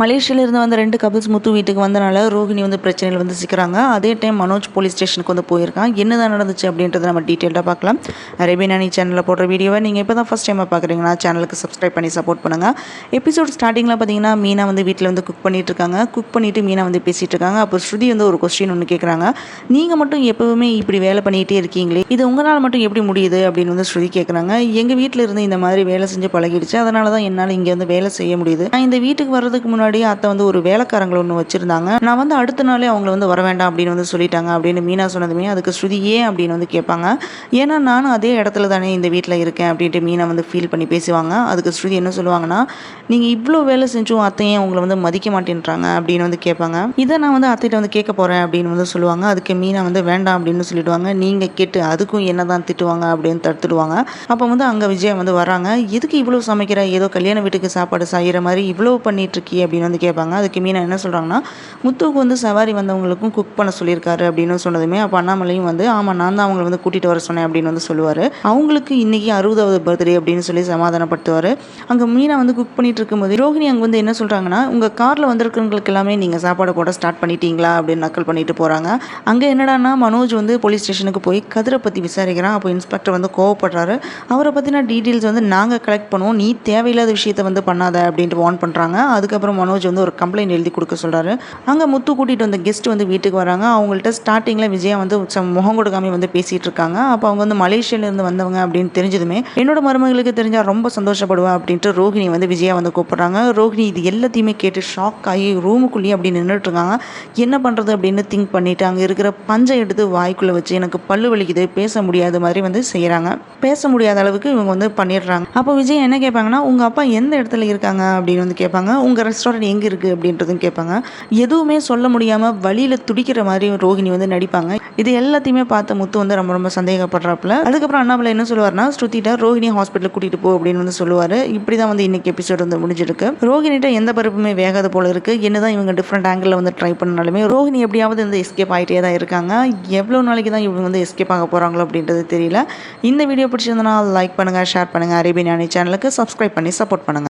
மலேசியாவிலிருந்து வந்த ரெண்டு கபிள்ஸ் முத்து வீட்டுக்கு வந்தனால ரோஹிணி வந்து பிரச்சனையில் வந்து சிக்கிறாங்க. அதே டைம் மனோஜ் போலீஸ் ஸ்டேஷனுக்கு வந்து போயிருக்கான். என்னதான் நடந்துச்சு அப்படின்றத நம்ம டீட்டெயிலாக பார்க்கலாம். அரேபியானி சேனலில் போடுற வீடியோவை நீங்கள் இப்போ தான் ஃபஸ்ட் டைமாக பார்க்குறீங்கன்னா சேனலுக்கு சப்ஸ்கிரைப் பண்ணி சப்போர்ட் பண்ணுங்கள் எபிசோட் ஸ்டார்டிங்கில் பார்த்தீங்கன்னா மீனா வந்து வீட்டில் வந்து குக் பண்ணிட்டு இருக்காங்க. குக் பண்ணிவிட்டு மீனா வந்து பேசிகிட்டு இருக்காங்க. அப்போ ஸ்ருதி வந்து ஒரு கொஸ்டின் ஒன்று கேட்குறாங்க நீங்கள் மட்டும் எப்போவுமே இப்படி வேலை பண்ணிகிட்டே இருக்கீங்களே? இது உங்களால் மட்டும் எப்படி முடியுது? அப்படின்னு வந்து ஸ்ருதி கேட்குறாங்க எங்கள் வீட்டில் இருந்து இந்த மாதிரி வேலை செஞ்சு பழகிடுச்சு. அதனால தான் என்னால் இங்கே வந்து வேலை செய்ய முடியுது. நான் இந்த வீட்டுக்கு வர்றதுக்கு முன்னாடி அத்தை வந்து ஒரு வேலைக்காரங்களை ஒன்று வச்சுருந்தாங்க. நான் வந்து அடுத்த நாளே அவங்கள வந்து வர வேண்டாம் அப்படின்னு வந்து சொல்லிட்டாங்க அப்படின்னு மீனா சொன்னதுமே அதுக்கு ஸ்ருதி ஏன் அப்படின்னு வந்து கேட்பாங்க. ஏன்னா நானும் அதே இடத்துல தானே இந்த வீட்டில் இருக்கேன் அப்படின்ட்டு மீனா வந்து ஃபீல் பண்ணி பேசுவாங்க. அதுக்கு ஸ்ருதி என்ன சொல்லுவாங்கன்னா நீங்கள் இவ்வளோ வேலை செஞ்சும் அத்தையும் உங்களை வந்து மதிக்க மாட்டேன்றாங்க அப்படின்னு வந்து கேட்பாங்க. இதை நான் வந்து அத்தைகிட்ட வந்து கேட்க போகிறேன் அப்படின்னு வந்து சொல்லுவாங்க. அதுக்கு மீனா வந்து வேண்டாம் அப்படின்னு சொல்லிடுவாங்க. நீங்கள் கேட்டு அதுக்கும் என்ன தான் திட்டுவாங்க அப்படின்னு தடுத்துடுவாங்க. அப்போ வந்து அங்கே விஜய் வந்து வராங்க. எதுக்கு இவ்வளோ சமைக்கிற? ஏதோ கல்யாண வீட்டுக்கு சாப்பாடு செய்கிற மாதிரி இவ்வளோ பண்ணிட்டு இருக்கீ? அப்படின்னு வந்து கேட்பாங்க. அதுக்கு மீனா என்ன சொல்கிறாங்கன்னா முத்துவுக்கு வந்து சவாரி வந்தவங்களுக்கும் குக் பண்ண சொல்லியிருக்காரு அப்படின்னு சொன்னதுமே அப்போ அண்ணாமலையும் வந்து ஆமாம் நான் தான் அவங்களை வந்து கூட்டிகிட்டு வர சொன்னேன் அப்படின்னு வந்து சொல்லுவார். அவங்களுக்கு இன்றைக்கி அறுபதாவது பர்த்டே அப்படின்னு சொல்லி சமாதானப்படுத்துவார். அங்கே மீனா வந்து குக் பண்ணிட்டு இருக்கும்போது ரோஹிணி அங்கே வந்து என்ன சொல்கிறாங்கன்னா உங்கள் காரில் வந்திருக்கிறவங்களுக்கு எல்லாமே நீங்கள் சாப்பாடு போட ஸ்டார்ட் பண்ணிட்டீங்களா? அப்படின்னு நக்கல் பண்ணிட்டு போகிறாங்க அங்கே என்னடானா மனோஜ் வந்து போலீஸ் ஸ்டேஷனுக்கு போய் கதிரை பற்றி விசாரிக்கிறான். அப்போ இன்ஸ்பெக்டர் வந்து கோவப்படுறாரு. அவரை பற்றின டீட்டெயில்ஸ் வந்து நாங்கள் கலெக்ட் பண்ணுவோம். நீ தேவையில்லாத விஷயத்த வந்து பண்ணாத அப்படின்ட்டு வார்ன் பண்ணுறாங்க அதுக்கப்புறம் மனோஜ் வந்து ஒரு கம்ப்ளைண்ட் எழுதி கொடுக்க சொல்கிறாரு அங்கே முத்து கூட்டிகிட்டு வந்த கெஸ்ட் வந்து வீட்டுக்கு வராங்க. அவங்கள்ட்ட ஸ்டார்டிங்கில் விஜயா வந்து முகம் கொடுக்காம வந்து பேசிகிட்டு இருக்காங்க. அப்போ அவங்க வந்து மலேசியாவிலேருந்து வந்தவங்க அப்படின்னு தெரிஞ்சதுமே என்னோட மருமகளுக்கு தெரிஞ்சால் ரொம்ப சந்தோஷப்படுவேன் அப்படின்ட்டு ரோஹிணி வந்து விஜயா வந்து கூப்பிட்றாங்க. ரோஹிணி இது எல்லாத்தையுமே கேட்டு ஷாக் ஆகி ரூமுக்குள்ளேயே அப்படி நின்றுட்டு இருக்காங்க. என்ன பண்ணுறது அப்படின்னு திங்க் பண்ணிவிட்டு அங்கே இருக்கிற பஞ்சை எடுத்து வாய்க்குள்ளே வச்சு எனக்கு பல்லு வலிக்குது பேச முடியாத மாதிரி வந்து செய்கிறாங்க பேச முடியாத அளவுக்கு இவங்க வந்து பண்ணிடுறாங்க. அப்போ விஜய் என்ன கேட்பாங்கன்னா உங்கள் அப்பா எந்த இடத்துல இருக்காங்க? அப்படின்னு வந்து கேட்பாங்க. உங்கள் ரெஸ்டாரண்ட் எங்கே இருக்குது அப்படின்றதும் கேட்பாங்க. எதுவுமே சொல்ல முடியாமல் வழியில் துடிக்கிற மாதிரி ரோஹிணி வந்து நடிப்பாங்க. இது எல்லாத்தையுமே பார்த்த முத்து வந்து ரொம்ப ரொம்ப சந்தேகப்படுறாப்புல. அதுக்கப்புறம் அண்ணாமலை என்ன சொல்லுவார்னா ஸ்ருதிட்ட ரோஹிணி ஹாஸ்பிட்டல் கூட்டிகிட்டு போ அப்படின்னு வந்து சொல்லுவார். இப்படி தான் வந்து இன்னைக்கு எபிசோட் வந்து முடிஞ்சிருக்கு. ரோஹினிட்ட எந்த பருப்புமே வேகாத போல இருக்குது என்னதான் இவங்க டிஃப்ரெண்ட் ஆங்கிளில் வந்து ட்ரை பண்ணாலுமே ரோஹிணி எப்படியாவது வந்து எஸ்கேப் ஆகிட்டே தான் இருக்காங்க. எவ்வளோ நாளைக்கு தான் இவங்க வந்து எஸ்கேப் ஆக போகிறாங்களோ அப்படின்றது தெரியல. இந்த வீடியோ பிடிச்சிருந்தனா லைக் பண்ணுங்கள் ஷேர் பண்ணுங்கள் அரேபியன் சேனலுக்கு சப்ஸ்கிரைப் பண்ணி சப்போர்ட் பண்ணுங்கள்